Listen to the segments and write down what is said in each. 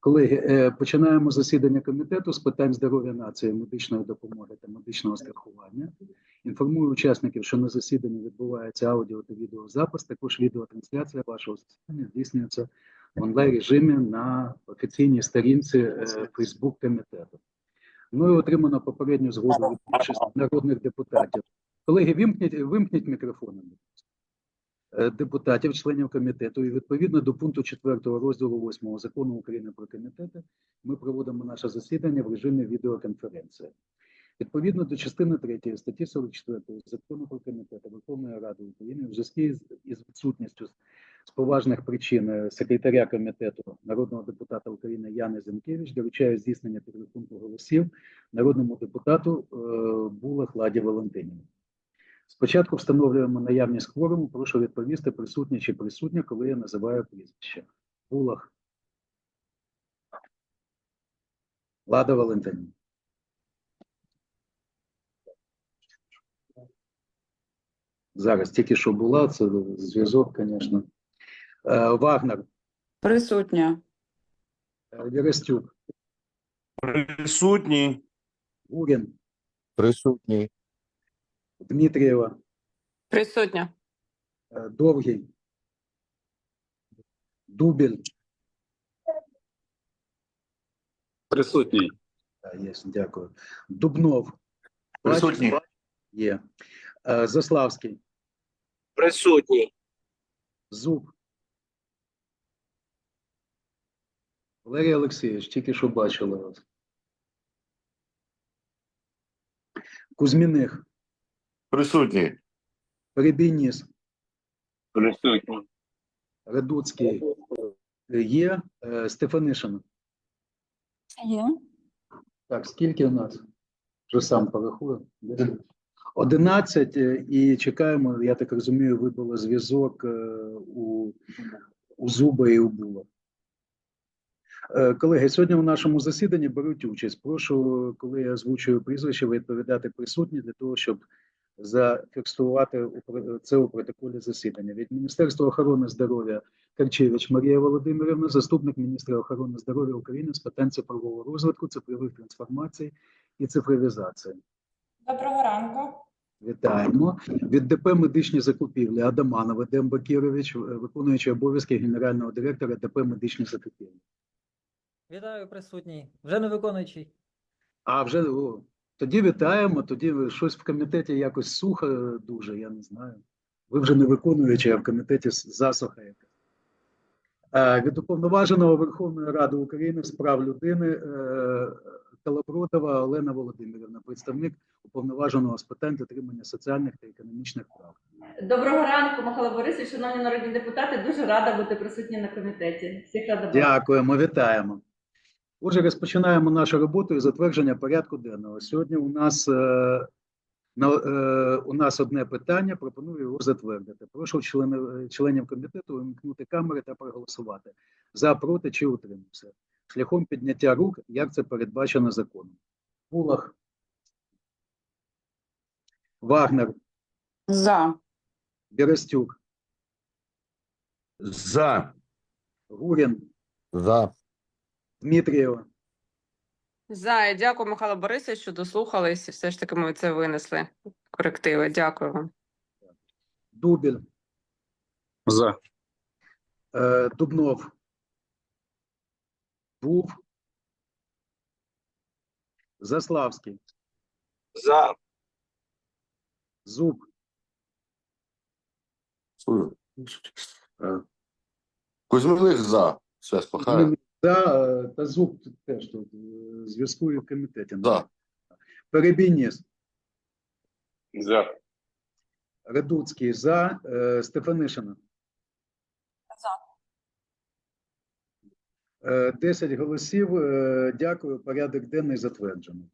Колеги, е, починаємо засідання комітету з питань здоров'я нації, медичної допомоги та медичного страхування. Інформую учасників, що на засіданні відбувається аудіо та відеозапис. Також відеотрансляція вашого засідання здійснюється в онлайн режимі на офіційній сторінці Facebook комітету. Мною отримано попередню згоду від більшості народних депутатів. Колеги, вимкніть, вимкніть мікрофони. Е, депутатів, членів комітету, і відповідно до пункту 4 розділу 8 закону України про комітети, ми проводимо наше засідання в режимі відеоконференції. Відповідно до частини 3 статті 44 закону про комітети Верховної Ради України, в зв'язку із відсутністю з поважних причин е, секретаря комітету народного депутата України Яни Зінкевич доручаю здійснення підрахунку голосів народному депутату е, Булах Ладі Валентинівні. Спочатку встановлюємо наявність кворуму. Прошу відповісти, присутні чи присутня, коли я називаю прізвище. Булах. Лада Валентинівна. Зараз тільки що була, це зв'язок, звісно. Е, Вагнер, Присутня. е, Вірастюк, Присутній. Гурін, Присутній. Дмитрієва, Присутня. е, Довгий, Дубіль. Присутній. Е, Є, дякую. Дубнов. Присутній. Є. Е, Заславський, Присутній. Зуб. Валерій Олексійович, тільки що бачили вас. Кузьміних, Присутній. Перебійніс, Присутній. Радуцький. Е, Є. Е, Стефанишин. Є. Так, скільки у нас? Вже сам порахую. Десять. 11 е, і чекаємо, я так розумію, вибило зв'язок е, у, у Зуба і у Була. Колеги, сьогодні у нашому засіданні беруть участь. Прошу, коли я озвучую прізвище, відповідати присутні для того, щоб зафіксувати у це у протоколі засідання. Від Міністерства охорони здоров'я Карчевич Марія Володимирівна, заступник міністра охорони здоров'я України з питань цифрового розвитку, цифрових трансформацій і цифровізації. Доброго ранку. Вітаємо. Від ДП медичні закупівлі Адаманов Едем Бакірович, е, виконуючий обов'язки генерального директора ДП медичні закупівлі. Вітаю, присутній. Вже не виконуючий. А вже о, тоді вітаємо. Тоді ви щось в комітеті якось сухо дуже, я не знаю. Ви вже не виконуючи, а в комітеті засуха яка. Е, Від уповноваженого Верховної Ради України з прав людини е, Калабродова Олена Володимирівна, представник уповноваженого з питань дотримання соціальних та економічних прав. Доброго ранку, Михайло Борисович, шановні народні депутати. Дуже рада бути присутні на комітеті. Всіх рада. Дякуємо, вітаємо. Отже, розпочинаємо нашу роботу із затвердження порядку денного. Сьогодні у нас, е, на, е, у нас одне питання, пропоную його затвердити. Прошу членів, членів комітету вимкнути камери та проголосувати за, проти чи утримався. Шляхом підняття рук, як це передбачено законом. Булах. Вагнер, За. Берестюк, За. Гурін, За. Дмитрієва, За. Дякую, Михайло Борисович, що дослухались. і Все ж таки ми це винесли. Корективи. Дякую вам. Дубіль, За. Е, Дубнов. Був. Заславський. За. Зуб. Е, Кузьминих за. Все, спахаю. За, е, та зуб теж тут е, зв'язку і в комітеті. За. Перебійніс. За. Радуцький за. Е, Стефанишина. Е, 10 голосів. Дякую. Порядок денний затверджено.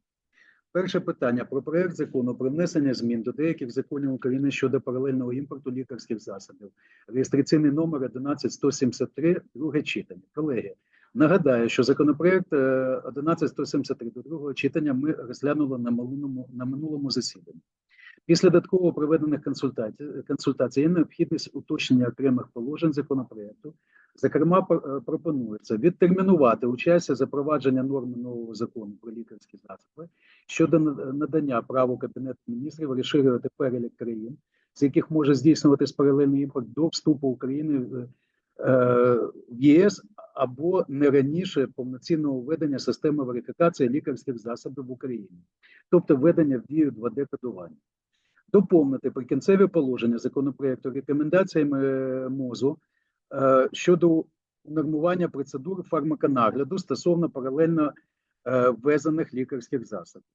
Перше питання про проект закону про внесення змін до деяких законів України щодо паралельного імпорту лікарських засобів. Реєстраційний номер 11173, друге читання. Колеги, нагадаю, що законопроект е, 11173 до другого читання ми розглянули на минулому, на минулому засіданні. Після додатково проведених консультацій, консультацій є необхідність уточнення окремих положень законопроекту, Зокрема, е, пропонується відтермінувати участя запровадження норми нового закону про лікарські засоби щодо надання праву Кабінету міністрів розширювати перелік країн, з яких може здійснюватись паралельний імпорт до вступу України е, в ЄС або не раніше повноцінного введення системи верифікації лікарських засобів в Україні, тобто введення в дію 2D-кодування. Доповнити прикінцеві положення законопроекту рекомендаціями е, МОЗу е, щодо унормування процедур фармаконагляду стосовно паралельно е, ввезених лікарських засобів.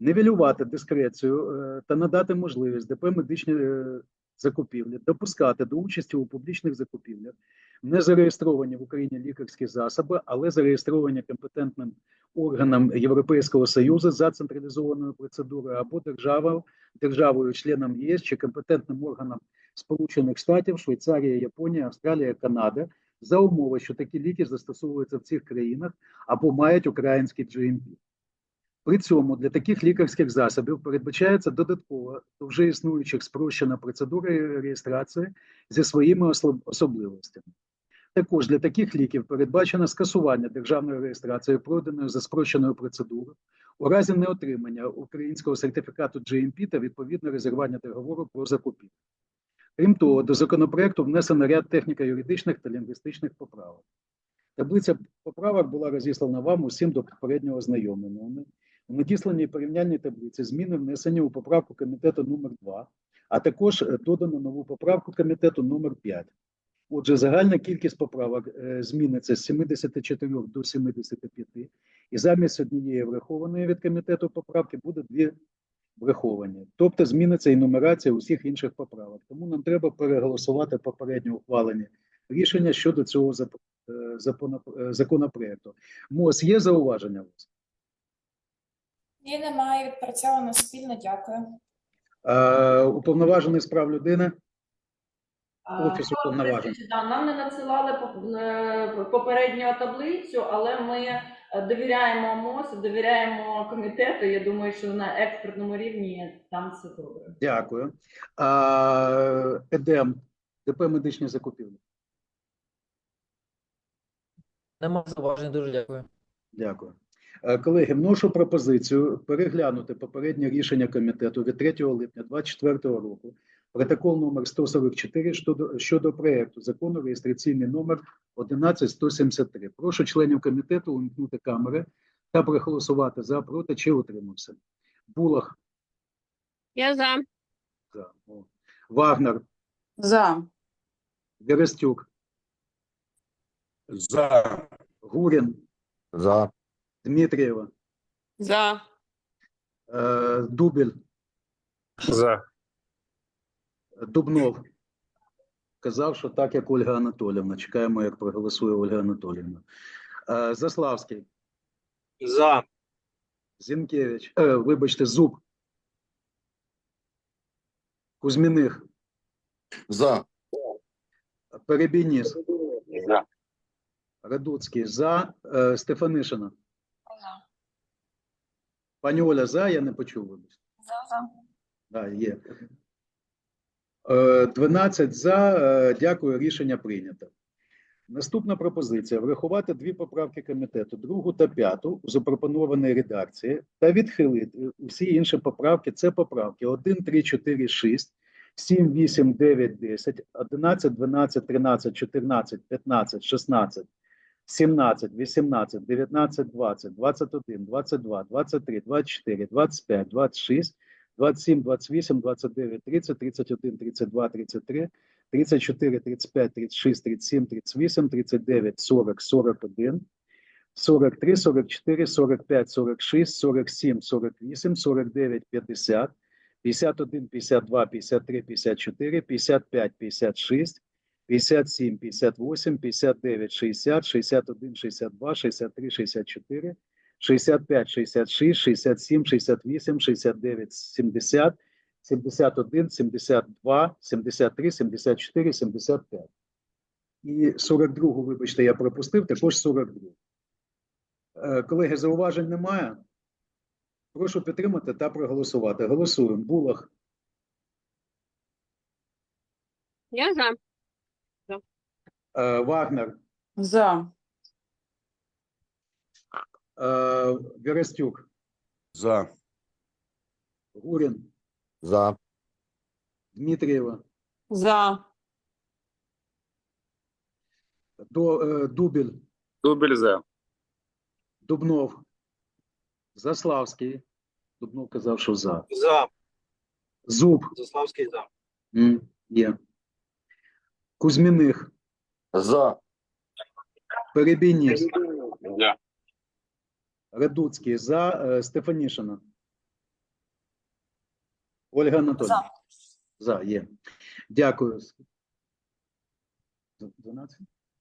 Нівелювати дискрецію та надати можливість ДП медичні закупівлі допускати до участі у публічних закупівлях не зареєстровані в Україні лікарські засоби, але зареєстровані компетентним органам Європейського Союзу за централізованою процедурою або державою, державою членом ЄС чи компетентним органом Сполучених Штатів, Швейцарія, Японія, Австралія, Канада за умови, що такі ліки застосовуються в цих країнах або мають український GMP. При цьому для таких лікарських засобів передбачається додатково до вже існуючих спрощена процедура реєстрації зі своїми особливостями. Також для таких ліків передбачено скасування державної реєстрації, пройденої за спрощеною процедурою, у разі неотримання українського сертифікату GMP та відповідне розірвання договору про закупівлю. Крім того, до законопроекту внесено ряд техніко-юридичних та лінгвістичних поправок. Таблиця поправок була розіслана вам усім до попереднього ознайомлення. У надісланій порівняльній таблиці зміни внесені у поправку комітету номер 2 а також е, додано нову поправку комітету номер 5 Отже, загальна кількість поправок е, зміниться з 74 до 75, і замість однієї врахованої від комітету поправки буде дві враховані. Тобто зміниться і нумерація усіх інших поправок. Тому нам треба переголосувати попередньо ухвалені рішення щодо цього е, е, законопроекту. МОЗ є зауваження у вас? Ні, немає відпрацьовано спільно, дякую. Уповноважений з прав людини? Да, Нам не надсилали е, попередню таблицю, але ми е, довіряємо МОЗ, довіряємо комітету. Я думаю, що на експертному рівні там все добре. Дякую. А, ЕДЕМ, ДП медичні закупівлі. Нема зауважень, дуже дякую. Дякую. Е, Колеги, вношу пропозицію переглянути попереднє рішення комітету від 3 липня 2024 року, протокол номер 144 щодо, щодо проекту закону реєстраційний номер 11173. Прошу членів комітету увімкнути камери та проголосувати за, проти чи утримався. Булах, Я за. за. О. Вагнер, За. Верестюк, За. Гурін, За. Дмитрієва, За. е, Дубіль, За. Дубнов казав, що так, як Ольга Анатолівна. Чекаємо, як проголосує Ольга Анатолівна. Е, Заславський, За. Зінкевич, е, вибачте, Зуб, Кузьміних, За. Перебійніс, За. Радуцький, за, е, Стефанишина. Пані Оля, за, я не почув, вибачте. За, за. Да, є. Е, 12 за. Е, Дякую, рішення прийнято. Наступна пропозиція врахувати дві поправки комітету, другу та п'яту у запропонованій редакції та відхилити усі інші поправки. Це поправки 1, 3, 4, 6, 7, 8, 9, 10, 11, 12, 13, 14, 15, 16, 17, 18, 19, 20, 21, 22, 23, 24, 25, 26, 27, 28, 29, 30, 31, 32, 33, 34, 35, 36, 37, 38, 39, 40, 41, 43, 44, 45, 46, 47, 48, 49, 50, 51, 52, 53, 54, 55, 56, 57, 58, 59, 60, 61, 62, 63, 64, 65, 66, 67, 68, 69, 70, 71, 72, 73, 74, 75. І 42, вибачте, я пропустив, також 42. Е, Колеги, зауважень немає. Прошу підтримати та проголосувати. Голосуємо. Булах, Я за. Е, Вагнер, За. е, Верестюк, За. Гурін, За. Дмитрієва, За. До, е, Дубіль, Дубель за. Дубнов, Заславський. Дубнов казав, що за. За. Зуб. Заславський за. М, Є. Кузьміних, За. Перебійніс, За. Радуцький, за е, Стефанішина. Ольга Анатольовна. За, є. Дякую. 12?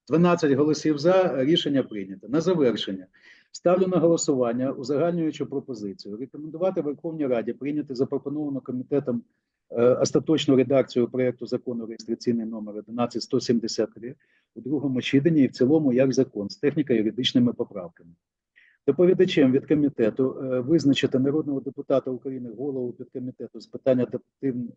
12 голосів за. Рішення прийнято. На завершення. Ставлю на голосування узагальнюючу пропозицію. Рекомендувати Верховній Раді прийняти запропоновану комітетом е, остаточну редакцію проекту закону реєстраційний номер 11173 у другому читанні і в цілому як закон з техніко-юридичними поправками. Доповідачем від комітету е, визначити народного депутата України, голову підкомітету з питань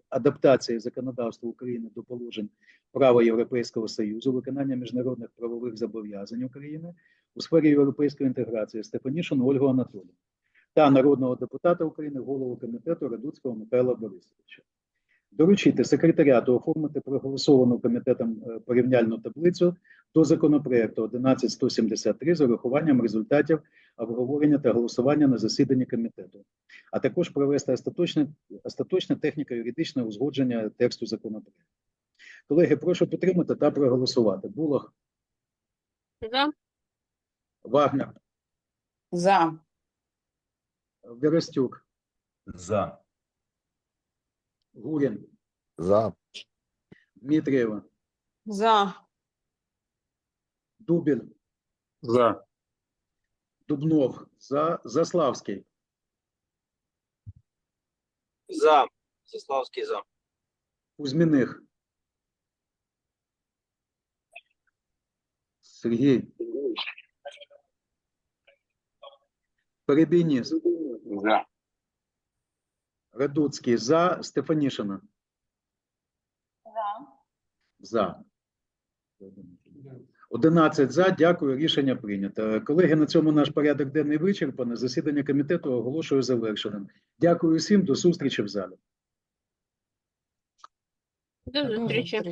адаптації законодавства України до положень права Європейського Союзу, виконання міжнародних правових зобов'язань України у сфері європейської інтеграції Стефанішину Ольгу Анатолію та народного депутата України, голову комітету Радуцького Михайла Борисовича. Доручити секретаріату оформити проголосовану комітетом е, порівняльну таблицю до законопроекту 11173 з урахуванням результатів обговорення та голосування на засіданні комітету, а також провести остаточне, остаточне техніко-юридичне узгодження тексту законопроекту. Колеги, прошу підтримати та проголосувати. Булах, За. Вагнер, За. Верестюк, За. Гурін, За. Дмитрієва, За. Дубіль, За. Дубнов, за, Заславський, За. Заславський за. Кузьміних, Сергій, Перебійніс, За. Радуцький, за, Стефанішина. За. За. 11 за. Дякую. Рішення прийнято. Колеги, на цьому наш порядок денний вичерпаний. Засідання комітету оголошую завершеним. Дякую всім. До зустрічі в залі. До зустрічі.